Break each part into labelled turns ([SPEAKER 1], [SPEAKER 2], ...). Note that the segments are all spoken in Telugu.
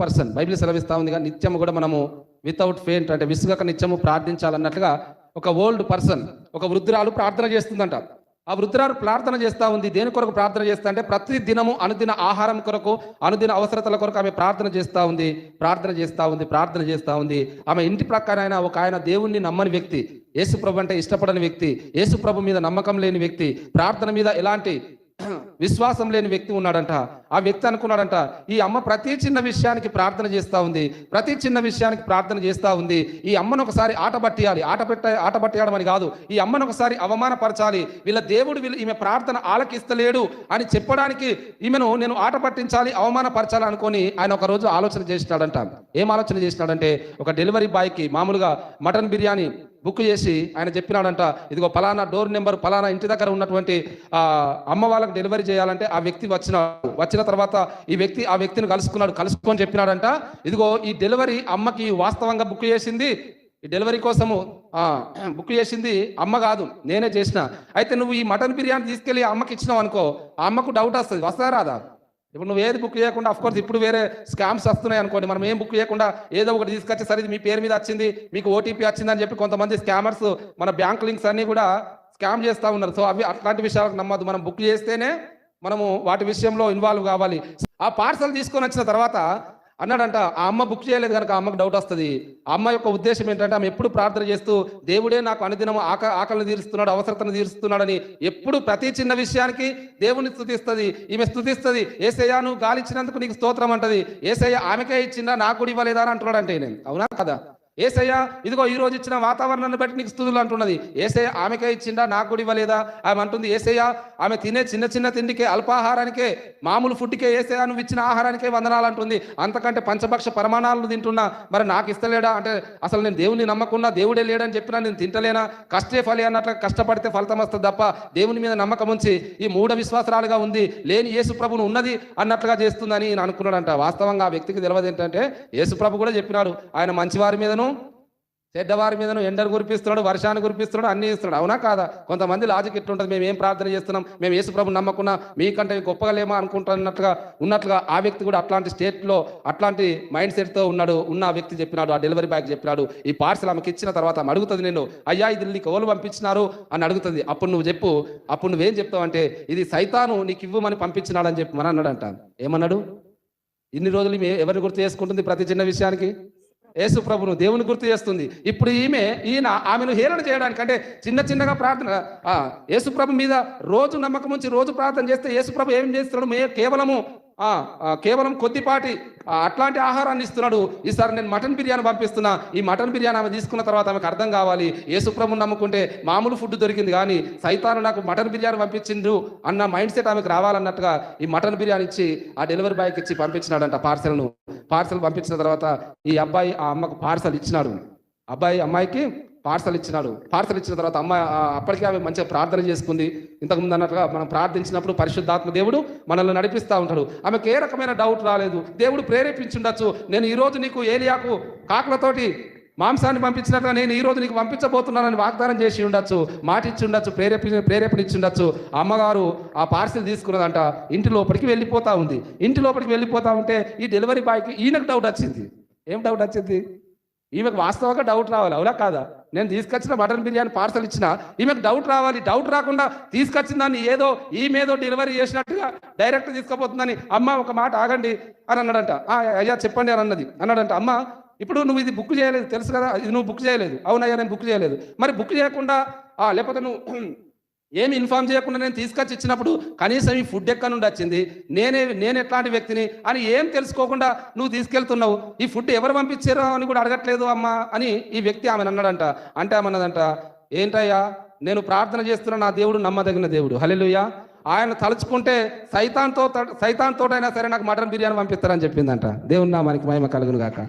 [SPEAKER 1] పర్సన్ బైబిల్ సెలవిస్తా ఉంది నిత్యము కూడా మనము వితౌట్ ఫెయింట్ అంటే విసుగక నిత్యము ప్రార్థించాలన్నట్లుగా ఒక ఓల్డ్ పర్సన్ ఒక వృద్ధురాలు ప్రార్థన చేస్తుందంట. ఆ వృద్ధురాలు ప్రార్థన చేస్తూ ఉంది దేని కొరకు ప్రార్థన చేస్తా అంటే ప్రతి దినము అనుదిన ఆహారం కొరకు అనుదిన అవసరతల కొరకు ఆమె ప్రార్థన చేస్తూ ఉంది ప్రార్థన చేస్తూ ఉంది ప్రార్థన చేస్తూ ఉంది. ఆమె ఇంటి ప్రకారైన ఒక ఆయన దేవుణ్ణి నమ్మని వ్యక్తి యేసుప్రభు అంటే ఇష్టపడని వ్యక్తి యేసుప్రభు మీద నమ్మకం లేని వ్యక్తి ప్రార్థన మీద ఎలాంటి విశ్వాసం లేని వ్యక్తి ఉన్నాడంట. ఆ వ్యక్తి అనుకున్నాడంట ఈ అమ్మ ప్రతి చిన్న విషయానికి ప్రార్థన చేస్తా ఉంది. ప్రతి చిన్న విషయానికి ప్రార్థన చేస్తా ఉంది. ఈ అమ్మను ఒకసారి ఆట పట్టియాలి. ఆట పెట్ట ఆట పట్టేయడం అని కాదు. ఈ అమ్మను ఒకసారి అవమానపరచాలి. వీళ్ళ దేవుడు వీళ్ళు ఈమె ప్రార్థన ఆలకిస్తలేడు అని చెప్పడానికి ఈమెను నేను ఆట పట్టించాలి అవమానపరచాలి అనుకొని ఆయన ఒక రోజు ఆలోచన చేసినాడంట. ఏం ఆలోచన చేసినాడంటే ఒక డెలివరీ బాయ్కి మామూలుగా మటన్ బిర్యానీ బుక్ చేసి ఆయన చెప్పినాడంట ఇదిగో పలానా డోర్ నెంబర్ పలానా ఇంటి దగ్గర ఉన్నటువంటి అమ్మ వాళ్ళకి డెలివరీ చేయాలంటే ఆ వ్యక్తి వచ్చినాడు. వచ్చిన తర్వాత ఈ వ్యక్తి ఆ వ్యక్తిని కలుసుకున్నాడు. కలుసుకొని చెప్పినాడంట ఇదిగో ఈ డెలివరీ అమ్మకి వాస్తవంగా బుక్ చేసింది ఈ డెలివరీ కోసము బుక్ చేసింది అమ్మ కాదు నేనే చేసిన. అయితే నువ్వు ఈ మటన్ బిర్యానీ తీసుకెళ్ళి అమ్మకి ఇచ్చినావు అనుకో ఆ అమ్మకు డౌట్ వస్తుంది. వస్తారా రాదా? ఇప్పుడు నువ్వు ఏది బుక్ చేయకుండా అఫ్ కోర్స్ ఇప్పుడు వేరే స్కామ్స్ వస్తున్నాయి అనుకోండి. మనం ఏం బుక్ చేయకుండా ఏదో ఒకటి తీసుకొచ్చి సరే మీ పేరు మీద వచ్చింది మీకు ఓటీపీ వచ్చిందని చెప్పి కొంతమంది స్కామర్స్ మన బ్యాంక్ లింక్స్ అన్నీ కూడా స్కామ్ చేస్తూ ఉన్నారు. సో అవి అట్లాంటి విషయాలకు నమ్మద్దు. మనం బుక్ చేస్తేనే మనము వాటి విషయంలో ఇన్వాల్వ్ కావాలి. ఆ పార్సల్ తీసుకొని వచ్చిన తర్వాత అన్నాడంట ఆ అమ్మ బుక్ చేయలేదు కనుక ఆ అమ్మకు డౌట్ వస్తుంది. ఆ అమ్మ యొక్క ఉద్దేశం ఏంటంటే ఆమె ఎప్పుడు ప్రార్థన చేస్తూ దేవుడే నాకు అనుదినం ఆక ఆకలిని తీరుస్తున్నాడు అవసరతను తీరుస్తున్నాడని ఎప్పుడు ప్రతి చిన్న విషయానికి దేవుని స్థుతిస్తుంది ఈమె స్థుతిస్తుంది ఏసయ్య నువ్వు గాలిచ్చినందుకు నీకు స్తోత్రం అంటది. ఏసయ్య ఆమెకే ఇచ్చిందా? నాకు కూడా ఇవ్వలేదా? అని అంటున్నాడు అంటే నేను అవునా కదా? ఏసయ్య ఇదిగో ఈ రోజు ఇచ్చిన వాతావరణాన్ని బట్టి నీకు స్థుతులు అంటున్నది. ఏసయ్య ఆమెకే ఇచ్చిందా? నాకు కూడా ఇవ్వలేదా? ఆమె అంటుంది ఏసయ్య ఆమె తినే చిన్న చిన్న తిండికే అల్పాహారానికే మామూలు ఫుడ్కే ఏసయ్య నువ్వు ఇచ్చిన ఆహారానికే వందనాలు అంటుంది. అంతకంటే పంచభక్ష ప్రమాణాలను తింటున్నా మరి నాకు ఇస్తలేడా? అంటే అసలు నేను దేవుని నమ్మకున్నా దేవుడే లేడని చెప్పినా నేను తింటలేనా? కష్టే ఫలి అన్నట్లు కష్టపడితే ఫలితం వస్తుంది తప్ప దేవుని మీద నమ్మకం ఉంచి ఈ మూఢ విశ్వాసరాలుగా ఉంది లేని యేసు ప్రభును ఉన్నది అన్నట్లుగా చేస్తుందని నేను అనుకున్నాడంట. వాస్తవంగా ఆ వ్యక్తికి తెలియదు ఏంటంటే యేసు ప్రభు కూడా చెప్పినాడు ఆయన మంచివారి మీదను చెడ్డవారి మీదను ఎండలు కురిపిస్తున్నాడు వర్షాన్ని కురిపిస్తున్నాడు అన్ని ఇస్తున్నాడు. అవునా కాదా? కొంతమంది లాజిక్ ఎట్లుంటుంది మేము ఏం ప్రార్థన చేస్తున్నాం? మేము యేసుప్రభు నమ్మకున్నా మీకంటే గొప్పగా లేమో అనుకుంటున్నట్లుగా ఉన్నట్లుగా ఆ వ్యక్తి కూడా అట్లాంటి స్టేట్లో అట్లాంటి మైండ్ సెట్తో ఉన్నాడు. ఉన్న ఆ వ్యక్తి చెప్పినాడు ఆ డెలివరీ బాయ్ చెప్పినాడు. ఈ పార్సల్ ఆమెకి ఇచ్చిన తర్వాత ఆమె అడుగుతుంది నేను అయ్యా ఇది నీకు ఎవరు పంపించినారు? అని అడుగుతుంది. అప్పుడు నువ్వు చెప్పు అప్పుడు నువ్వేం చెప్తావు అంటే ఇది సైతాను నీకు ఇవ్వమని పంపించినాడని చెప్పి మన అన్నాడంట. ఏమన్నాడు? ఇన్ని రోజులు ఈమె ఎవరిని గుర్తు చేసుకుంటుంది ప్రతి చిన్న విషయానికి? యేసు ప్రభును దేవుని గుర్తు చేస్తుంది. ఇప్పుడు ఈమె ఈయన ఆమెను హేళన చేయడానికి అంటే చిన్న చిన్నగా ప్రార్థన ఆ, యేసు ప్రభు మీద రోజు నమ్మకం ఉంచి రోజు ప్రార్థన చేస్తే యేసు ప్రభు ఏం చేస్తున్నాడు? మే కేవలము కేవలం కొద్దిపాటి అట్లాంటి ఆహారాన్ని ఇస్తున్నాడు. ఈసారి నేను మటన్ బిర్యానీ పంపిస్తున్నా. ఈ మటన్ బిర్యానీ ఆమె తీసుకున్న తర్వాత ఆమెకు అర్థం కావాలి. ఏ ప్రభుని నమ్ముకుంటే మామూలు ఫుడ్ దొరికింది కానీ సైతాను నాకు మటన్ బిర్యానీ పంపించిండు అన్న మైండ్ సెట్ ఆమెకు రావాలన్నట్టుగా ఈ మటన్ బిర్యానీ ఇచ్చి ఆ డెలివరీ బాయ్కి ఇచ్చి పంపించినాడంట పార్సల్ను. పార్సల్ పంపించిన తర్వాత ఈ అబ్బాయి ఆ అమ్మకు పార్సల్ ఇచ్చినాడు. అబ్బాయి అమ్మాయికి పార్సల్ ఇచ్చినాడు. పార్సల్ ఇచ్చిన తర్వాత అమ్మ అప్పటికే ఆమె మంచిగా ప్రార్థన చేసుకుంది. ఇంతకుముందు అన్నట్టుగా మనం ప్రార్థించినప్పుడు పరిశుద్ధాత్మ దేవుడు మనల్ని నడిపిస్తూ ఉంటాడు. ఆమెకు ఏ రకమైన డౌట్ రాలేదు. దేవుడు ప్రేరేపించుండొచ్చు. నేను ఈరోజు నీకు ఏలియాకు కాకులతోటి మాంసాన్ని పంపించినట్టుగా నేను ఈ రోజు నీకు పంపించబోతున్నానని వాగ్దానం చేసి ఉండొచ్చు. మాటిచ్చి ఉండొచ్చు ప్రేరేపి ప్రేరేపణిచ్చి ఉండొచ్చు అమ్మగారు ఆ పార్సిల్ తీసుకున్నదంట ఇంటి లోపలికి వెళ్ళిపోతా ఉంది. ఇంటి లోపలికి వెళ్ళిపోతా ఉంటే ఈ డెలివరీ బాయ్కి ఈయనకు డౌట్ వచ్చింది. ఏం డౌట్ వచ్చింది? ఈమెకు వాస్తవంగా డౌట్ రావాలి. అవునా కాదా? నేను తీసుకొచ్చిన మటన్ బిర్యానీ పార్సల్ ఇచ్చిన ఈమెకు డౌట్ రావాలి. డౌట్ రాకుండా తీసుకొచ్చిన దాన్ని ఏదో ఈమెదో డెలివరీ చేసినట్టుగా డైరెక్ట్ తీసుకుపోతుందని అమ్మ ఒక మాట ఆగండి అని అన్నాడంట. అయ్యా చెప్పండి అని అన్నది. అన్నాడంట అమ్మ ఇప్పుడు నువ్వు ఇది బుక్ చేయలేదు. తెలుసు కదా ఇది నువ్వు బుక్ చేయలేదు. అవునయ్యా నేను బుక్ చేయలేదు. మరి బుక్ చేయకుండా లేకపోతే నువ్వు ఏమి ఇన్ఫార్మ్ చేయకుండా నేను తీసుకొచ్చి ఇచ్చినప్పుడు కనీసం ఈ ఫుడ్ ఎక్కడ నుండి వచ్చింది? నేనే నేను ఎట్లాంటి వ్యక్తిని అని ఏం తెలుసుకోకుండా నువ్వు తీసుకెళ్తున్నావు? ఈ ఫుడ్ ఎవరు పంపించారో అని కూడా అడగట్లేదు అమ్మా అని ఈ వ్యక్తి ఆమెను అన్నాడంట. అంటే ఆమె అన్నదంట ఏంటయ్యా నేను ప్రార్థన చేస్తున్న నా దేవుడు నమ్మదగిన దేవుడు. హల్లెలూయా. ఆయన తలుచుకుంటే సైతాన్తో సైతాన్తో అయినా సరే నాకు మటన్ బిర్యానీ పంపిస్తారని చెప్పిందంట. నా మనకి మహిమ కలుగును గాక.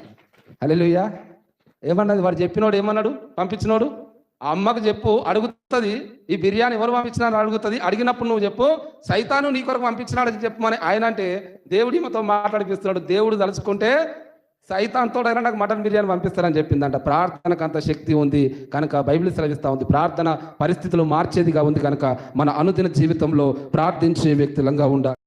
[SPEAKER 1] హలెలుయ్యా ఏమన్నది? వాడు చెప్పినోడు ఏమన్నాడు? పంపించినోడు? ఆ అమ్మకు చెప్పు అడుగుతుంది ఈ బిర్యానీ ఎవరు పంపించినారని అడుగుతుంది. అడిగినప్పుడు నువ్వు చెప్పు సైతాను నీ కొరకు పంపించినాడని చెప్పమని ఆయన అంటే దేవుడి ఈమెతో మాట్లాడిపిస్తున్నాడు. దేవుడు తలుచుకుంటే సైతాన్తో అయినా నాకు మటన్ బిర్యానీ పంపిస్తారని చెప్పిందంట. ప్రార్థనకు అంత శక్తి ఉంది. కనుక బైబిల్ సెలవిస్తా ఉంది. ప్రార్థన పరిస్థితులు మార్చేదిగా ఉంది కనుక మన అనుదిన జీవితంలో ప్రార్థించే వ్యక్తులంగా ఉండాలి.